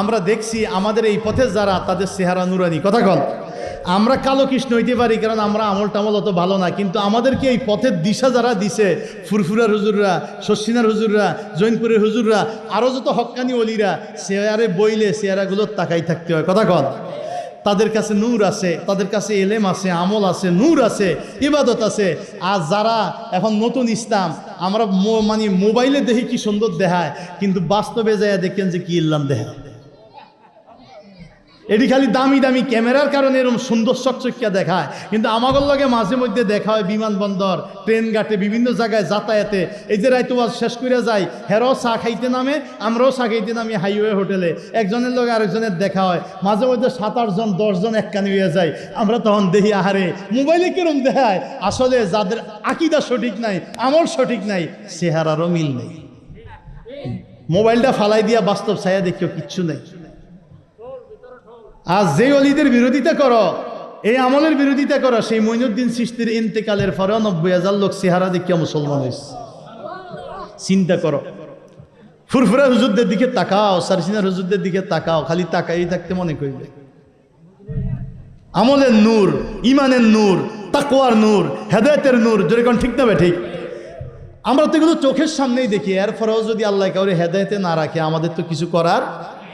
আমরা দেখছি আমাদের এই পথে যারা, তাদের চেহারা নুরানি। কথা কন। আমরা কালো কৃষ্ণ হইতে পারি, কারণ আমরা আমল টামল অত ভালো না। কিন্তু আমাদেরকে এই পথের দিশা যারা দিছে, ফুরফুরার হুজুররা, শশিনার হুজুররা, জৈনপুরের হুজুররা আরও যত হক্কানি অলিরা, চেয়ারে বইলে চেয়ারাগুলো তাকাই থাকতে হয়। কথা কন। তাদের কাছে নূর আছে, তাদের কাছে এলেম আছে, আমল আছে, নূর আছে, ইবাদত আছে। আর যারা এখন নতুন ইসলাম, আমরা মানে মোবাইলে দেখি কি সুন্দর দেখায়, কিন্তু বাস্তবে যায় দেখেন যে কি ইল্লাম দেখায়। এটি খালি দামি দামি ক্যামেরার কারণে এরকম সুন্দর চকচকিয়া দেখায়। কিন্তু আমাদের লগে মাঝে মধ্যে দেখা হয় বিমানবন্দর, ট্রেন ঘাটে, বিভিন্ন জায়গায় যাতায়াতে। এই যে রাইতো আজ শেষ করে যাই হেরাও চা খাইতে নামে, আমরাও চা খাইতে নামি হাইওয়ে হোটেলে। একজনের লগে আরেকজনের দেখা হয়, মাঝে মধ্যে সাত আটজন দশজন একখানি হয়ে যায়। আমরা তখন দেখি, আহারে, মোবাইলে কিরম দেখায়? আসলে যাদের আকিদা সঠিক নাই, আমল সঠিক নাই, চেহারারও মিল নেই। মোবাইলটা ফালাই দিয়া বাস্তব ছায়া দেখিও কিচ্ছু নেই। আর যে অলিদের বিরোধিতা করো, এই আমলের বিরোধিতা করো, সেই মইনুদ্দিন সৃষ্টির ইন্তেকালের পরেও নব্বই হাজার লোক চেহারা দেখিয়া মুসলমান হয়েছে চিন্তা করো। ফুরফুরা হুজুরদের দিকে তাকাও, সারসিনার হুজুরদের দিকে তাকাও, খালি তাকাই থাকতে মনে করবে। আমলের নূর ইমানের নূর, তাকওয়ার নূর, হেদায়তের নূর যেরকম ঠিক না ঠিক? আমরা তো এগুলো চোখের সামনেই দেখি এরপরেও যদি আল্লাহ কাউরে হেদায়তে না রাখে, আমাদের তো কিছু করার